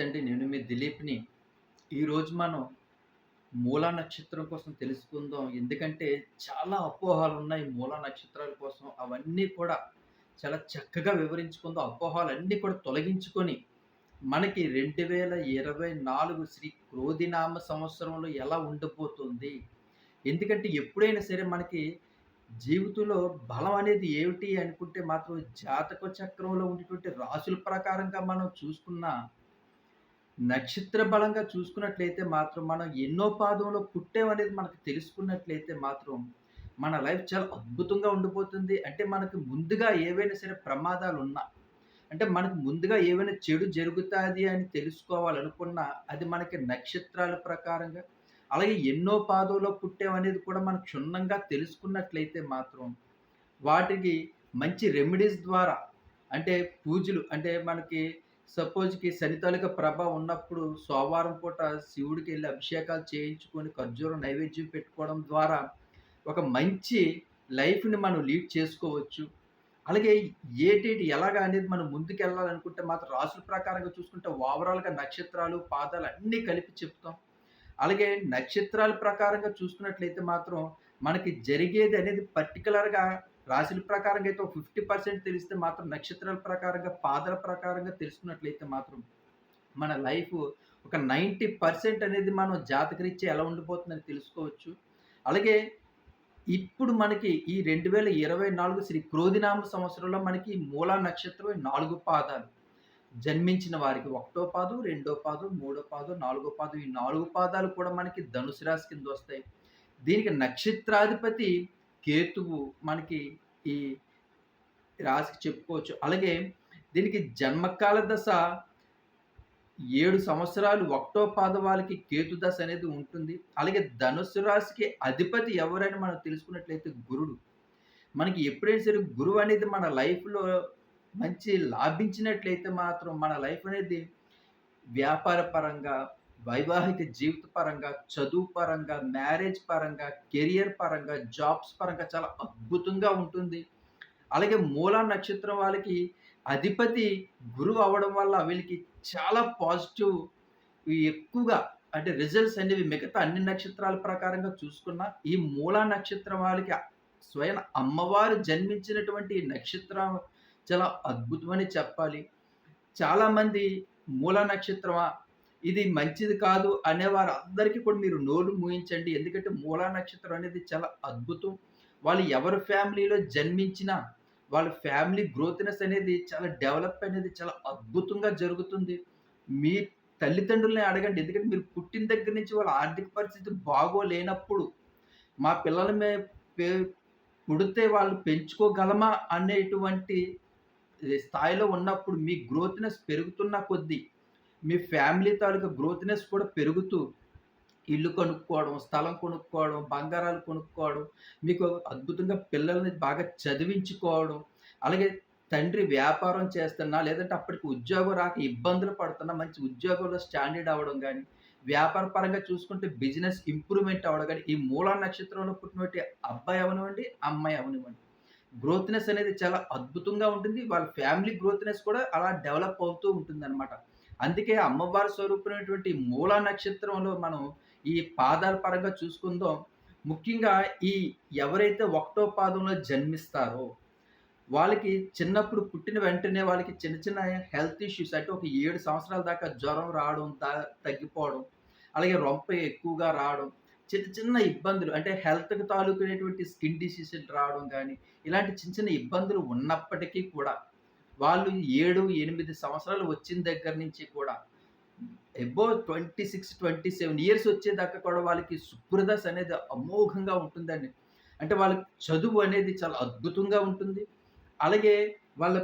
నమస్తే అండి. నేను మీ దిలీప్‌ని. ఈరోజు మనం మూలా నక్షత్రం కోసం తెలుసుకుందాం. ఎందుకంటే చాలా అపోహలున్నాయి మూలా నక్షత్రాల కోసం. అవన్నీ కూడా చాలా చక్కగా వివరించుకుందాం. అపోహలన్నీ కూడా తొలగించుకొని, మనకి 2024 శ్రీ క్రోధినామ సంవత్సరంలో ఎలా ఉండిపోతుంది ఎందుకంటే ఎప్పుడైనా సరే మనకి జీవితంలో బలం అనేది ఏమిటి అనుకుంటే మాత్రం జాతక చక్రంలో ఉండేటువంటి రాసుల ప్రకారంగా మనం చూసుకున్నా నక్షత్ర బలంగా చూసుకున్నట్లయితే మాత్రం మనం ఎన్నో పాదంలో పుట్టామనేది మనకు తెలుసుకున్నట్లయితే మాత్రం మన లైఫ్ చాలా అద్భుతంగా ఉండిపోతుంది. అంటే మనకు ముందుగా ఏవైనా సరే ప్రమాదాలు ఉన్నా అంటే మనకు ముందుగా ఏవైనా చెడు జరుగుతుంది అని తెలుసుకోవాలనుకున్నా, అది మనకి నక్షత్రాల ప్రకారంగా, అలాగే ఎన్నో పాదంలో పుట్టామనేది కూడా మనం క్షుణ్ణంగా తెలుసుకున్నట్లయితే మాత్రం, వాటికి మంచి రెమెడీస్ ద్వారా అంటే పూజలు అంటే మనకి సపోజ్‌కి శని ప్రభ ఉన్నప్పుడు సోమవారం పూట శివుడికి వెళ్ళి అభిషేకాలు చేయించుకొని, ఖర్జూరం నైవేద్యం పెట్టుకోవడం ద్వారా ఒక మంచి లైఫ్‌ని మనం లీడ్ చేసుకోవచ్చు. అలాగే ఏటేటి ఎలాగా అనేది మనం ముందుకెళ్ళాలనుకుంటే మాత్రం రాసుల ప్రకారంగా చూసుకుంటే ఓవరాల్‌గా నక్షత్రాలు, పాదాలు అన్నీ కలిపి చెప్తాం. అలాగే నక్షత్రాల ప్రకారంగా చూసుకున్నట్లయితే మాత్రం మనకి జరిగేది అనేది పర్టికులర్గా రాశుల ప్రకారంగా అయితే ఒక 50% తెలిస్తే మాత్రం నక్షత్రాల ప్రకారంగా, పాదల ప్రకారంగా తెలుసుకున్నట్లయితే మాత్రం మన లైఫ్ ఒక 90% అనేది మనం జాతకరీత్యా ఎలా ఉండిపోతుందని తెలుసుకోవచ్చు. అలాగే ఇప్పుడు మనకి ఈ 2024 శ్రీ క్రోధినామ సంవత్సరంలో మనకి మూలా నక్షత్రం నాలుగు పాదాలు. జన్మించిన వారికి ఒకటో పాదు రెండో పాదు మూడో పాదు నాలుగో పాదు ఈ నాలుగు పాదాలు కూడా మనకి ధనుసు రాశి కిందొస్తాయి. దీనికి నక్షత్రాధిపతి కేతువు మనకి ఈ రాశికి చెప్పుకోవచ్చు. అలాగే దీనికి జన్మకాల దశ ఏడు సంవత్సరాలు ఒకటో పాదం కేతు దశ అనేది ఉంటుంది. అలాగే ధనుస్సు రాశికి అధిపతి ఎవరని మనం తెలుసుకున్నట్లయితే గురుడు. మనకి ఎప్పుడైనా సరే గురువు అనేది మన లైఫ్‌లో మంచి లాభించినట్లయితే మాత్రం మన లైఫ్ అనేది వ్యాపార పరంగా, వైవాహిక జీవిత పరంగా, చదువు పరంగా, మ్యారేజ్ పరంగా, కెరియర్ పరంగా, జాబ్స్ పరంగా చాలా అద్భుతంగా ఉంటుంది. అలాగే మూలా నక్షత్రం వాళ్ళకి అధిపతి గురువు అవ్వడం వల్ల వీళ్ళకి చాలా పాజిటివ్ ఎక్కువగా అంటే రిజల్ట్స్ అనేవి మిగతా అన్ని నక్షత్రాల ప్రకారంగా చూసుకున్నా, ఈ మూలా నక్షత్రం వాళ్ళకి స్వయం అమ్మవారు జన్మించినటువంటి నక్షత్రం చాలా అద్భుతమని చెప్పాలి. చాలామంది మూలా నక్షత్రమా ఇది మంచిది కాదు అనేవారందరికీ కూడా మీరు నోరు మూయించండి. ఎందుకంటే మూలా నక్షత్రం అనేది చాలా అద్భుతం. వాళ్ళు ఎవరి ఫ్యామిలీలో జన్మించినా వాళ్ళ ఫ్యామిలీ గ్రోత్‌నెస్ అనేది చాలా డెవలప్ అనేది చాలా అద్భుతంగా జరుగుతుంది. మీ తల్లిదండ్రుల్ని అడగండి. ఎందుకంటే మీరు పుట్టిన దగ్గర నుంచి వాళ్ళ ఆర్థిక పరిస్థితి బాగోలేనప్పుడు, మా పిల్లల మే పుడితే వాళ్ళు పెంచుకోగలమా అనేటువంటి స్థాయిలో ఉన్నప్పుడు మీ గ్రోత్‌నెస్ పెరుగుతున్న కొద్దీ, మీ ఫ్యామిలీ తాలూకా గ్రోత్‌నెస్ కూడా పెరుగుతూ ఇల్లు కొనుక్కోవడం, స్థలం కొనుక్కోవడం, బంగారాలు కొనుక్కోవడం, మీకు అద్భుతంగా పిల్లల్ని బాగా చదివించుకోవడం, అలాగే తండ్రి వ్యాపారం చేస్తున్నా, లేదంటే అప్పటికి ఉద్యోగం రాక ఇబ్బందులు పడుతున్నా, మంచి ఉద్యోగంలో స్టాండర్డ్ అవ్వడం కానీ వ్యాపార పరంగా చూసుకుంటే బిజినెస్ ఇంప్రూవ్‌మెంట్ అవ్వడం కానీ ఈ మూలా నక్షత్రంలో పుట్టినటువంటి అబ్బాయి అవనివ్వండి అమ్మాయి అవనివ్వండి గ్రోత్‌నెస్ అనేది చాలా అద్భుతంగా ఉంటుంది. వాళ్ళ ఫ్యామిలీ గ్రోత్‌నెస్ కూడా అలా డెవలప్ అవుతూ ఉంటుంది అనమాట అందుకే అమ్మవారి స్వరూపమైనటువంటి మూల నక్షత్రంలో మనం ఈ పాదాల పరంగా చూసుకుందాం. ముఖ్యంగా ఈ ఎవరైతే ఒకటో పాదంలో జన్మిస్తారో, వాళ్ళకి చిన్నప్పుడు పుట్టిన వెంటనే వాళ్ళకి చిన్న చిన్న హెల్త్ ఇష్యూస్ అంటే ఒక ఏడు సంవత్సరాల దాకా జ్వరం రావడం, త తగ్గిపోవడం, అలాగే రొంప ఎక్కువగా రావడం, చిన్న చిన్న ఇబ్బందులు అంటే హెల్త్‌కి తాలూకునేటువంటి స్కిన్ డిసీజెస్ రావడం కానీ ఇలాంటి చిన్న చిన్న ఇబ్బందులు ఉన్నప్పటికీ కూడా, వాళ్ళు 7, 8 సంవత్సరాలు వచ్చిన దగ్గర నుంచి కూడా about twenty six twenty seven years వచ్చేదాకా కూడా వాళ్ళకి శుక్రదశ అనేది అమోఘంగా ఉంటుందండి. అంటే వాళ్ళకి చదువు అనేది చాలా అద్భుతంగా ఉంటుంది. అలాగే వాళ్ళ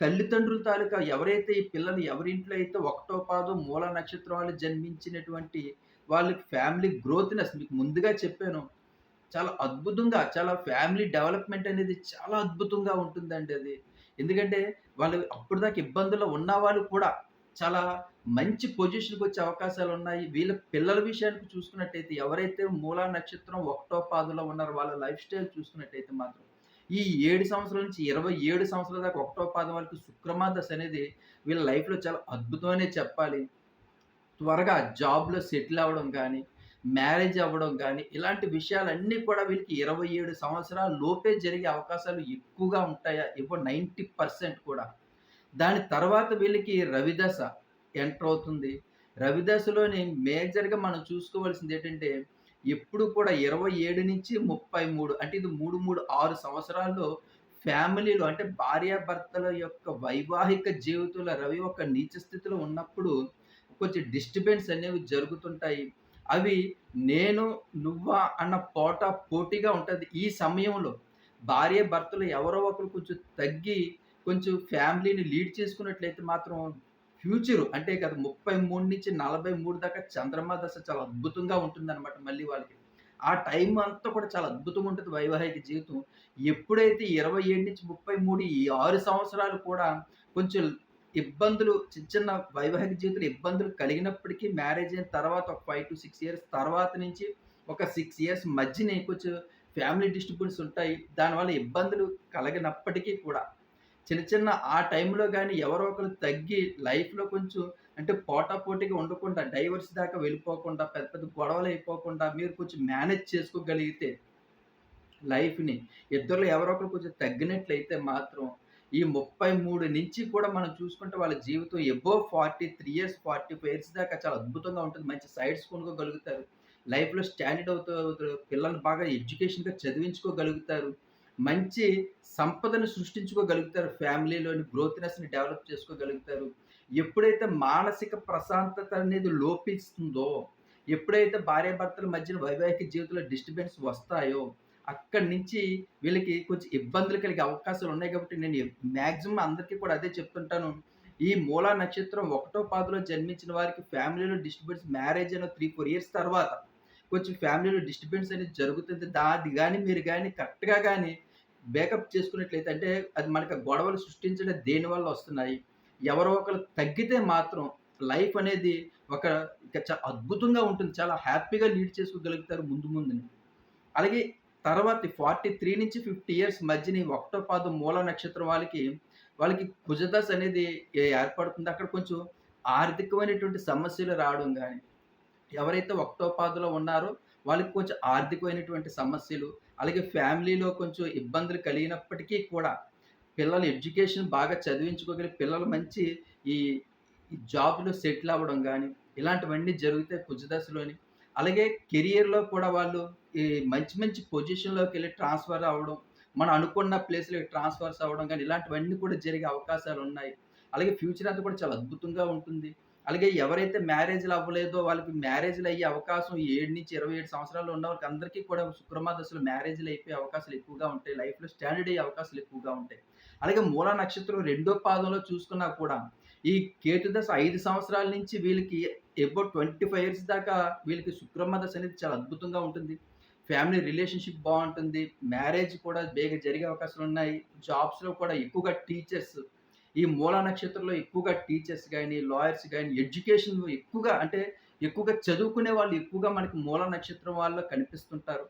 తల్లిదండ్రుల తాలూకా ఎవరైతే ఈ పిల్లలు ఎవరింట్లో అయితే ఒకటో పాదం మూల నక్షత్రం వాళ్ళు జన్మించినటువంటి వాళ్ళకి ఫ్యామిలీ గ్రోత్‌నెస్ మీకు ముందుగా చెప్పాను. చాలా అద్భుతంగా చాలా ఫ్యామిలీ డెవలప్‌మెంట్ అనేది చాలా అద్భుతంగా ఉంటుందండి అది. ఎందుకంటే వాళ్ళు అప్పటిదాకా ఇబ్బందుల్లో ఉన్నవాళ్ళు కూడా చాలా మంచి పొజిషన్కి వచ్చే అవకాశాలు ఉన్నాయి వీళ్ళ పిల్లల విషయానికి చూసుకున్నట్టయితే ఎవరైతే మూలా నక్షత్రం ఒకటో పాదులో ఉన్నారో వాళ్ళ లైఫ్ స్టైల్ చూసుకున్నట్టయితే మాత్రం, ఈ ఏడు సంవత్సరాల నుంచి 27 సంవత్సరాల దాకా ఒకటో పాదం వరకు శుక్రమాదశ అనేది వీళ్ళ లైఫ్‌లో చాలా అద్భుతం అనే చెప్పాలి. త్వరగా జాబ్‌లో సెటిల్ అవ్వడం కానీ మ్యారేజ్ అవ్వడం కానీ ఇలాంటి విషయాలన్నీ కూడా వీళ్ళకి 27 సంవత్సరాల లోపే జరిగే అవకాశాలు ఎక్కువగా ఉంటాయా? ఇవ్వ 90% కూడా. దాని తర్వాత వీళ్ళకి రవిదశ ఎంటర్ అవుతుంది. రవిదశలోని మేజర్‌గా మనం చూసుకోవాల్సింది ఏంటంటే ఎప్పుడు కూడా 27-33 అంటే ఇది 3, 3, 6 సంవత్సరాల్లో ఫ్యామిలీలో అంటే భార్యాభర్తల యొక్క వైవాహిక జీవితంలో రవి ఒక నీచ స్థితిలో ఉన్నప్పుడు కొంచెం డిస్టర్బెన్స్ అనేవి జరుగుతుంటాయి. అవి నేను, నువ్వా అన్న పోట పోటీగా ఉంటుంది ఈ సమయంలో భార్య భర్తలు ఎవరో ఒకరు కొంచెం తగ్గి, కొంచెం ఫ్యామిలీని లీడ్ చేసుకున్నట్లయితే మాత్రం ఫ్యూచర్ అంటే గత 33-43 దాకా చంద్రమ దశ చాలా అద్భుతంగా ఉంటుందన్నమాట మళ్ళీ వాళ్ళకి. ఆ టైం అంతా కూడా చాలా అద్భుతంగా ఉంటుంది వైవాహిక జీవితం. ఎప్పుడైతే 27-33 ఈ ఆరు సంవత్సరాలు కూడా కొంచెం ఇబ్బందులు చిన్న చిన్న వైవాహిక జీవితంలో ఇబ్బందులు కలిగినప్పటికీ మ్యారేజ్ అయిన తర్వాత ఒక 5-6 ఇయర్స్ తర్వాత నుంచి ఒక సిక్స్ ఇయర్స్ మధ్యనే కొంచెం ఫ్యామిలీ డిస్టర్బెన్స్ ఉంటాయి. దానివల్ల ఇబ్బందులు కలగనప్పటికీ కూడా చిన్న చిన్న ఆ టైంలో కానీ ఎవరో ఒకరు తగ్గి లైఫ్‌లో కొంచెం అంటే పోటాపోటీగా ఉండకుండా డైవర్స్ దాకా వెళ్ళిపోకుండా పెద్ద పెద్ద గొడవలు అయిపోకుండా మీరు కొంచెం మేనేజ్ చేసుకోగలిగితే లైఫ్‌ని ఇద్దరు ఎవరో ఒకరు కొంచెం తగ్గినట్లయితే మాత్రం ఈ 33 నుంచి కూడా మనం చూసుకుంటే వాళ్ళ జీవితం about forty three years, 45 years దాకా చాలా అద్భుతంగా ఉంటుంది. మంచి సైడ్స్ కొనుక్కోగలుగుతారు. లైఫ్‌లో స్టాండర్డ్ అవుతారు. పిల్లల్ని బాగా ఎడ్యుకేషన్‌గా చదివించుకోగలుగుతారు. మంచి సంపదను సృష్టించుకోగలుగుతారు. ఫ్యామిలీలోని గ్రోత్‌నెస్‌ని డెవలప్ చేసుకోగలుగుతారు. ఎప్పుడైతే మానసిక ప్రశాంతత అనేది లోపిస్తుందో, ఎప్పుడైతే భార్యాభర్తల మధ్యన వైవాహిక జీవితంలో డిస్టర్బెన్స్ వస్తాయో, అక్కడి నుంచి వీళ్ళకి కొంచెం ఇబ్బందులు కలిగే అవకాశాలు ఉన్నాయి కాబట్టి నేను మ్యాక్సిమం మాక్సిమం అందరికీ కూడా అదే చెప్తుంటాను. ఈ మూలా నక్షత్రం ఒకటో పాదలో జన్మించిన వారికి ఫ్యామిలీలో డిస్టర్బెన్స్ మ్యారేజ్ అయిన 3, 4 ఇయర్స్ తర్వాత కొంచెం ఫ్యామిలీలో డిస్టర్బెన్స్ అనేది జరుగుతుంది. దాది కానీ మీరు కానీ కరెక్ట్‌గా కానీ బేకప్ చేసుకున్నట్లయితే అంటే అది మనకు గొడవలు సృష్టించడం దేనివల్ల వస్తున్నాయి? ఎవరో ఒకరు తగ్గితే మాత్రం లైఫ్ అనేది ఒక చాలా అద్భుతంగా ఉంటుంది. చాలా హ్యాపీగా లీడ్ చేసుకోగలుగుతారు ముందు ముందుని. అలాగే తర్వాత 43-50 ఇయర్స్ ఫిఫ్టీ ఇయర్స్ ఒకటో ఒకటోపాదు మూల నక్షత్రం వాళ్ళకి, వాళ్ళకి కుజదశ అనేది ఏర్పడుతుంది. అక్కడ కొంచెం ఆర్థికమైనటువంటి సమస్యలు రావడం కానీ ఎవరైతే ఒకటో పాదులో ఉన్నారో వాళ్ళకి కొంచెం ఆర్థికమైనటువంటి సమస్యలు, అలాగే ఫ్యామిలీలో కొంచెం ఇబ్బందులు కలిగినప్పటికీ కూడా పిల్లల ఎడ్యుకేషన్ బాగా చదివించుకోగలిగి పిల్లలు మంచి ఈ జాబ్‌లో సెటిల్ అవ్వడం కానీ ఇలాంటివన్నీ జరిగితే కుజదశలోని. అలాగే కెరియర్‌లో కూడా వాళ్ళు ఈ మంచి మంచి పొజిషన్‌లోకెళ్ళి ట్రాన్స్‌ఫర్ అవ్వడం, మనం అనుకున్న ప్లేస్‌లోకి ట్రాన్స్‌ఫర్స్ అవ్వడం కానీ ఇలాంటివన్నీ కూడా జరిగే అవకాశాలు ఉన్నాయి అలాగే ఫ్యూచర్ అంతా కూడా చాలా అద్భుతంగా ఉంటుంది. అలాగే ఎవరైతే మ్యారేజ్‌లు అవ్వలేదో వాళ్ళకి మ్యారేజ్‌లు అయ్యే అవకాశం 7-27 సంవత్సరాలు ఉన్న వాళ్ళకి అందరికీ కూడా శుక్రమా దశలో మ్యారేజ్‌లు అయిపోయే అవకాశాలు ఎక్కువగా ఉంటాయి. లైఫ్‌లో స్టాండర్డ్ అయ్యే అవకాశాలు ఎక్కువగా ఉంటాయి. అలాగే మూలా నక్షత్రం రెండో పాదంలో చూసుకున్నా కూడా ఈ కేతుదశ దశ 5 సంవత్సరాల నుంచి వీళ్ళకి ఎబో ట్వంటీ ఫైవ్ ఇయర్స్ దాకా వీళ్ళకి శుక్రమ దశ అనేది చాలా అద్భుతంగా ఉంటుంది. ఫ్యామిలీ రిలేషన్‌షిప్ బాగుంటుంది మ్యారేజ్ కూడా బేగ జరిగే అవకాశాలు ఉన్నాయి జాబ్స్‌లో కూడా ఎక్కువగా టీచర్స్ ఈ మూలా నక్షత్రంలో ఎక్కువగా టీచర్స్ కానీ లాయర్స్ కానీ ఎడ్యుకేషన్ ఎక్కువగా అంటే ఎక్కువగా చదువుకునే వాళ్ళు ఎక్కువగా మనకి మూలా నక్షత్రం వాళ్ళలో కనిపిస్తుంటారు.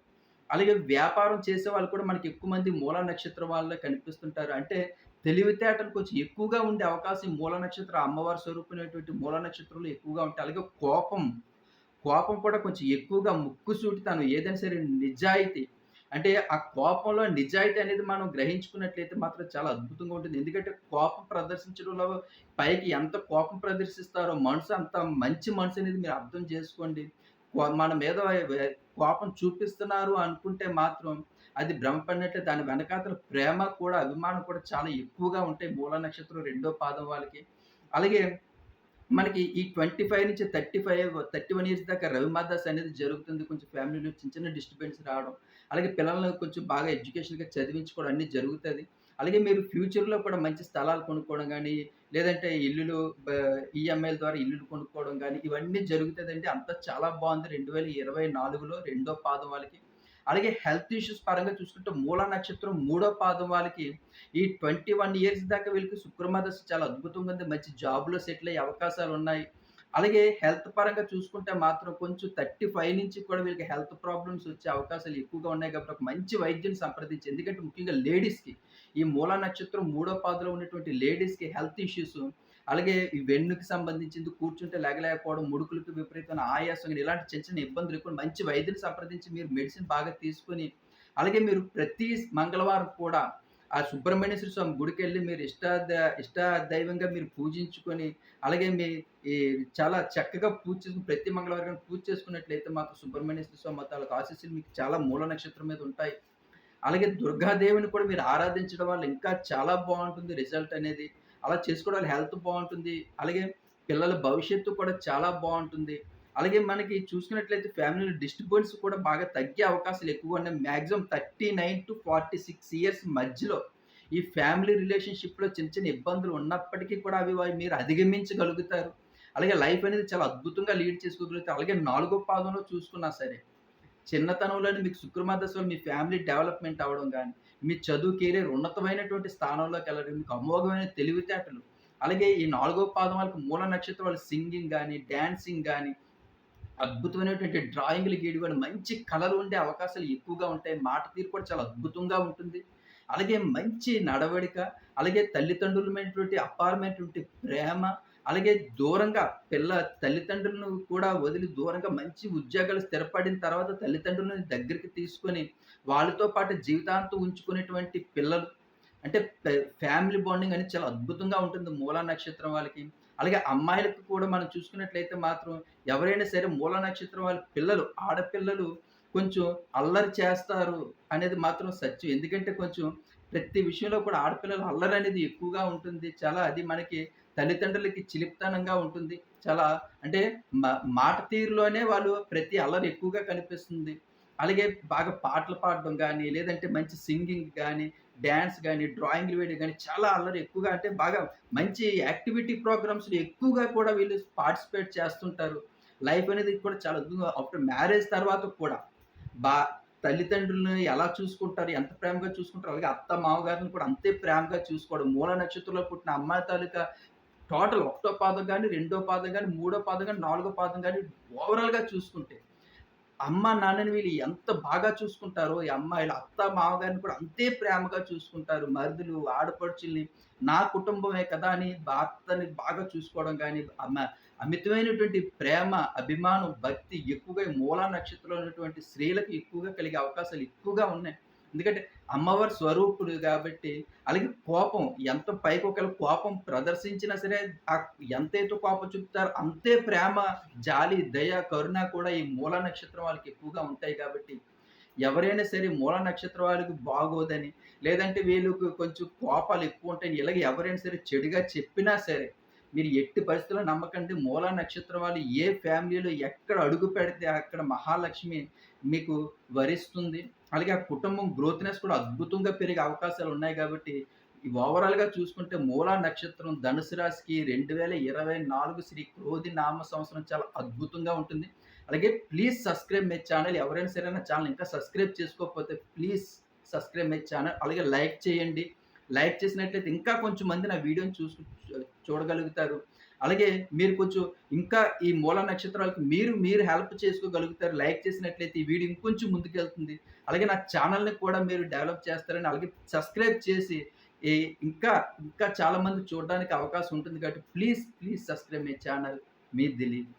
అలాగే వ్యాపారం చేసే వాళ్ళు కూడా మనకి ఎక్కువ మంది మూలా నక్షత్రం వాళ్ళలో కనిపిస్తుంటారు. అంటే తెలివితేటలు కొంచెం ఎక్కువగా ఉండే అవకాశం మూల నక్షత్రం అమ్మవారి స్వరూపమైనటువంటి మూల నక్షత్రంలో ఎక్కువగా ఉంటాయి. అలాగే కోపం, కోపం కూడా కొంచెం ఎక్కువగా ముక్కుసూటితనం ఏదైనా సరే నిజాయితీ అంటే ఆ కోపంలో నిజాయితీ అనేది మనం గ్రహించుకున్నట్లయితే మాత్రం చాలా అద్భుతంగా ఉంటుంది. ఎందుకంటే కోపం ప్రదర్శించడంలో పైకి ఎంత కోపం ప్రదర్శిస్తారో మనసు అంత మంచి మనసు అనేది మీరు అర్థం చేసుకోండి. మన మీద కోపం చూపిస్తున్నారు అనుకుంటే మాత్రం అది భ్రమపడినట్లే దాని వెనకాతల ప్రేమ కూడా, అభిమానం కూడా చాలా ఎక్కువగా ఉంటాయి మూల నక్షత్రం రెండో పాదం వాళ్ళకి. అలాగే మనకి ఈ 25-35, 31 ఇయర్స్ దాకా రవిమహాదశ అనేది జరుగుతుంది. కొంచెం ఫ్యామిలీలో చిన్న చిన్న డిస్టర్బెన్స్ రావడం. అలాగే పిల్లలను కొంచెం బాగా ఎడ్యుకేషన్‌గా చదివించుకోవడం అన్నీ జరుగుతుంది అలాగే మీరు ఫ్యూచర్‌లో కూడా మంచి స్థలాలు కొనుక్కోవడం కానీ లేదంటే ఇల్లులు ఈఎంఐల ద్వారా ఇల్లులు కొనుక్కోవడం కానీ ఇవన్నీ జరుగుతుందండి అంతా చాలా బాగుంది రెండు వేల ఇరవై నాలుగులో రెండో పాదం వాళ్ళకి. అలాగే హెల్త్ ఇష్యూస్ పరంగా చూసుకుంటే మూల నక్షత్రం మూడో పాదం వాళ్ళకి ఈ 21 ఇయర్స్ దాకా వీళ్ళకి శుక్రమాదశ చాలా అద్భుతంగా ఉంది. మంచి జాబ్‌లో సెటిల్ అయ్యే అవకాశాలు ఉన్నాయి అలాగే హెల్త్ పరంగా చూసుకుంటే మాత్రం కొంచెం 35 నుంచి కూడా వీళ్ళకి హెల్త్ ప్రాబ్లమ్స్ వచ్చే అవకాశాలు ఎక్కువగా ఉన్నాయి కాబట్టి ఒక మంచి వైద్యుని సంప్రదించి ఎందుకంటే ముఖ్యంగా లేడీస్‌కి ఈ మూలా నక్షత్రం మూడో పాదలో ఉన్నటువంటి లేడీస్‌కి హెల్త్ ఇష్యూస్ అలాగే ఈ వెన్నుకి సంబంధించింది కూర్చుంటే లేగలేకపోవడం ముడుకులకు విపరీతమైన ఆయాసం ఇలాంటి చిన్న చిన్న ఇబ్బందులు ఎక్కువ మంచి వైద్యుని సంప్రదించి మీరు మెడిసిన్ బాగా తీసుకొని, అలాగే మీరు ప్రతి మంగళవారం కూడా ఆ సుబ్రహ్మణ్యేశ్వర స్వామి గుడికి వెళ్ళి మీరు ఇష్ట ద ఇష్ట దైవంగా మీరు పూజించుకొని, అలాగే మీ ఈ చాలా చక్కగా పూజ చేసుకుని ప్రతి మంగళవారం పూజ చేసుకున్నట్లయితే మాకు సుబ్రహ్మణ్యేశ్వర స్వామి తాలూకు ఆశీస్సులు మీకు చాలా మూల నక్షత్రం మీద ఉంటాయి. అలాగే దుర్గాదేవిని కూడా మీరు ఆరాధించడం వల్ల ఇంకా చాలా బాగుంటుంది రిజల్ట్ అనేది. అలా చేసుకోవడం వల్ల హెల్త్ బాగుంటుంది అలాగే పిల్లల భవిష్యత్తు కూడా చాలా బాగుంటుంది అలాగే మనకి చూసుకున్నట్లయితే ఫ్యామిలీలో డిస్టర్బెన్స్ కూడా బాగా తగ్గే అవకాశాలు ఎక్కువగా ఉన్నాయి. Maximum thirty nine to forty six years మధ్యలో ఈ ఫ్యామిలీ రిలేషన్‌షిప్‌లో చిన్న చిన్న ఇబ్బందులు ఉన్నప్పటికీ కూడా అవి మీరు అధిగమించగలుగుతారు. అలాగే లైఫ్ అనేది చాలా అద్భుతంగా లీడ్ చేసుకోగలుగుతారు. అలాగే నాలుగో పాదంలో చూసుకున్నా సరే, చిన్నతనంలోనే మీకు శుక్రమ దశలో మీ ఫ్యామిలీ డెవలప్‌మెంట్ అవ్వడం కానీ మీ చదువు కెరీర్ ఉన్నతమైనటువంటి స్థానంలోకి వెళ్ళడం మీకు అమోఘమైన తెలివితేటలు, అలాగే ఈ నాలుగో పాదం వాళ్ళకి మూల నక్షత్రం వాళ్ళు సింగింగ్ కానీ డ్యాన్సింగ్ కానీ అద్భుతమైనటువంటి డ్రాయింగ్‌లు గీయడం మంచి కళలు ఉండే అవకాశాలు ఎక్కువగా ఉంటాయి. మాట తీరు కూడా చాలా అద్భుతంగా ఉంటుంది. అలాగే మంచి నడవడిక, అలాగే తల్లిదండ్రులమైనటువంటి అపారమైనటువంటి ప్రేమ, అలాగే దూరంగా పిల్ల తల్లిదండ్రులను కూడా వదిలి దూరంగా మంచి ఉద్యోగాలు స్థిరపడిన తర్వాత తల్లిదండ్రులని దగ్గరికి తీసుకొని, వాళ్ళతో పాటు జీవితాంతం ఉంచుకునేటువంటి పిల్లలు. అంటే ఫ్యామిలీ బాండింగ్ అనేది చాలా అద్భుతంగా ఉంటుంది మూలా నక్షత్రం వాళ్ళకి. అలాగే అమ్మాయిలకు కూడా మనం చూసుకున్నట్లయితే మాత్రం ఎవరైనా సరే మూల నక్షత్రం వాళ్ళ పిల్లలు, ఆడపిల్లలు కొంచెం అల్లరి చేస్తారు అనేది మాత్రం సత్యం. ఎందుకంటే కొంచెం ప్రతి విషయంలో కూడా ఆడపిల్లలు అల్లరి అనేది ఎక్కువగా ఉంటుంది. చాలా అది మనకి తల్లిదండ్రులకి చిలిప్తనంగా ఉంటుంది. చాలా అంటే మా మాట తీరులోనే వాళ్ళు ప్రతి అల్లరి ఎక్కువగా కనిపిస్తుంది. అలాగే బాగా పాటలు పాడడం కానీ లేదంటే మంచి సింగింగ్ కానీ డ్యాన్స్ కానీ డ్రాయింగ్‌లు వేయడం కానీ చాలా అల్లరి ఎక్కువగా అంటే బాగా మంచి యాక్టివిటీ ప్రోగ్రామ్స్‌లో ఎక్కువగా కూడా వీళ్ళు పార్టిసిపేట్ చేస్తుంటారు. లైఫ్ అనేది కూడా చాలా అద్భుతంగా ఆఫ్టర్ మ్యారేజ్ తర్వాత కూడా బా తల్లిదండ్రులను ఎలా చూసుకుంటారు, ఎంత ప్రేమగా చూసుకుంటారు అలాగే అత్త, మామగారిని కూడా అంతే ప్రేమగా చూసుకోవడం. మూల నక్షత్రంలో పుట్టిన అమ్మాయి తాలూకా టోటల్ ఒకటో పాదం కానీ రెండో పాదం కానీ మూడో పాదం కానీ నాలుగో పాదం కానీ ఓవరాల్‌గా చూసుకుంటే, అమ్మ, నాన్నని వీళ్ళు ఎంత బాగా చూసుకుంటారో, ఈ అమ్మాయిలు అత్త, మామగారిని కూడా అంతే ప్రేమగా చూసుకుంటారు. మరుదులు, ఆడపడుచుల్ని నా కుటుంబమే కదా అని భర్తని బాగా చూసుకోవడం కానీ అమ్మ అమితమైనటువంటి ప్రేమ, అభిమానం, భక్తి ఎక్కువగా మూలా నక్షత్రంలో ఉన్నటువంటి స్త్రీలకు ఎక్కువగా కలిగే అవకాశాలు ఎక్కువగా ఉన్నాయి. ఎందుకంటే అమ్మవారి స్వరూపుడు కాబట్టి అలాగే కోపం ఎంత పైకి ఒకవేళ కోపం ప్రదర్శించినా సరే, ఆ ఎంతైతే కోపం చూపుతారో అంతే ప్రేమ, జాలి, దయ, కరుణ కూడా ఈ మూల నక్షత్రం వాళ్ళకి ఎక్కువగా ఉంటాయి కాబట్టి, ఎవరైనా సరే మూల నక్షత్రం వాళ్ళకి బాగోదని, లేదంటే వీళ్ళకి కొంచెం కోపాలు ఎక్కువ ఉంటాయని ఇలాగ ఎవరైనా సరే చెడుగా చెప్పినా సరే, మీరు ఎట్టి పరిస్థితుల్లో నమ్మకండి. మూలా నక్షత్రం వాళ్ళు ఏ ఫ్యామిలీలో ఎక్కడ అడుగు పెడితే అక్కడ మహాలక్ష్మి మీకు వరిస్తుంది. అలాగే ఆ కుటుంబం గ్రోత్‌నెస్ కూడా అద్భుతంగా పెరిగే అవకాశాలు ఉన్నాయి కాబట్టి, ఈ ఓవరాల్‌గా చూసుకుంటే మూలా నక్షత్రం ధనుసు రాశికి 2024 శ్రీ క్రోధి నామ సంవత్సరం చాలా అద్భుతంగా ఉంటుంది. అలాగే ప్లీజ్ సబ్స్క్రైబ్ మై ఛానల్. ఎవరైనా సరే నా ఛానల్ ఇంకా సబ్స్క్రైబ్ చేసుకోకపోతే ప్లీజ్ సబ్స్క్రైబ్ మై ఛానల్. అలాగే లైక్ చేయండి. లైక్ చేసినట్లయితే ఇంకా కొంచెం మంది నా వీడియోని చూసు చూడగలుగుతారు. అలాగే మీరు కొంచెం ఇంకా ఈ మూల నక్షత్రాలకు మీరు మీరు హెల్ప్ చేసుకోగలుగుతారు. లైక్ చేసినట్లయితే ఈ వీడియో ఇంకొంచెం ముందుకెళ్తుంది. అలాగే నా ఛానల్‌ని కూడా మీరు డెవలప్ చేస్తారని, అలాగే సబ్స్క్రైబ్ చేసి ఈ ఇంకా ఇంకా చాలామంది చూడడానికి అవకాశం ఉంటుంది కాబట్టి please, please subscribe my channel. Me Dilip.